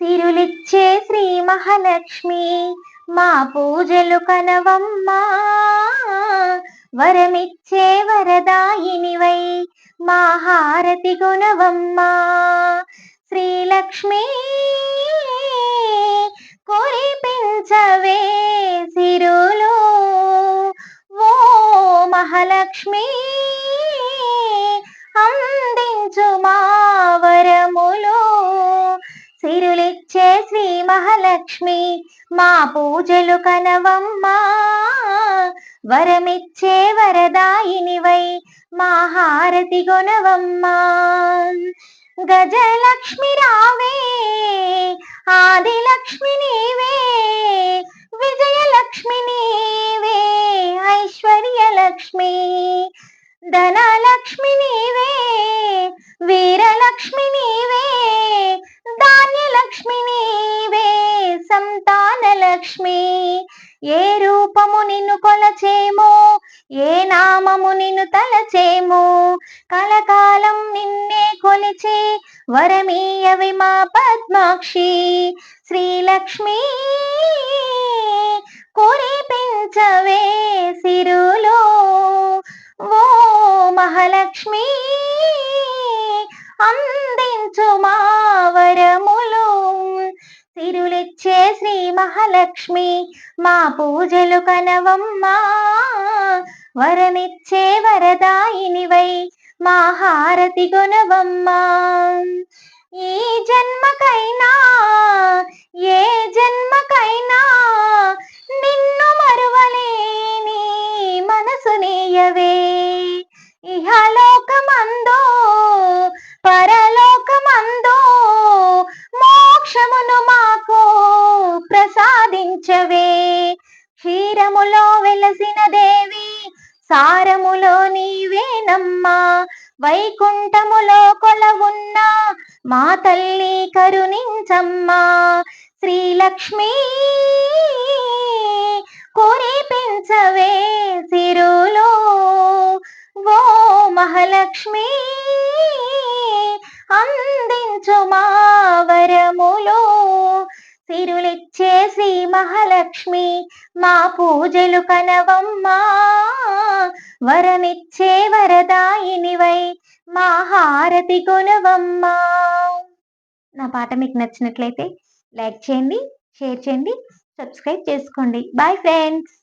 సిరులిచ్చే శ్రీ మహాలక్ష్మి మా పూజలు కనవమ్మా. వరమిచ్చే వరదాయినివై మా హారతి గుణవమ్మా. శ్రీలక్ష్మి కురిపించవే సిరులు. ఓ మహాలక్ష్మి అందించు మా లక్ష్మి మా పూజలు కనవమ్మా. వరమిచ్చే వరదాయినివై మా హారతి గుణవమ్మా గజలక్ష్మి రావే ఆదిలక్ష్మి నీవే విజయలక్ష్మి నీవే ఐశ్వర్యలక్ష్మి. ధనలక్ష్మి నీవే వీరలక్ష్మి నీవే ఏ రూపము నిన్ను కొలచేమో? ఏ నామము నిన్ను తలచేమో? కలకాలం నిన్నే కొలిచే వరమీయవి మా పద్మాక్షి శ్రీలక్ష్మి కురిపించవే సిరులో. ఓ మహాలక్ష్మి అందించుమా సిరులిచ్చే శ్రీ మహాలక్ష్మి మా పూజలు కనవమ్మా. వరమిచ్చే వరదాయినివై మా హారతి గుణవమ్మా ఈ జన్మకైనా ఏ జన్మకైనా నిన్ను మరువలేని మనసు మనసునీయవే ఇహలోకమందో పర ప్రసాదించవే క్షీరములో వెలసిన దేవి సారములో నీవేనమ్మా. వైకుంఠములో కొలవున్న మా తల్లి కరుణించమ్మా. శ్రీలక్ష్మి కురిపించవే సిరులో. ఓ మహాలక్ష్మి అందించు మా వరము. మహాలక్ష్మి మా పూజలు కనవమ్మా. వరమిచ్చే వరదాయినివై మా హారతి కొనవమ్మా. నా పాట మీకు నచ్చినట్లయితే లైక్ చేయండి షేర్ చేయండి సబ్స్క్రైబ్ చేసుకోండి. Bye friends.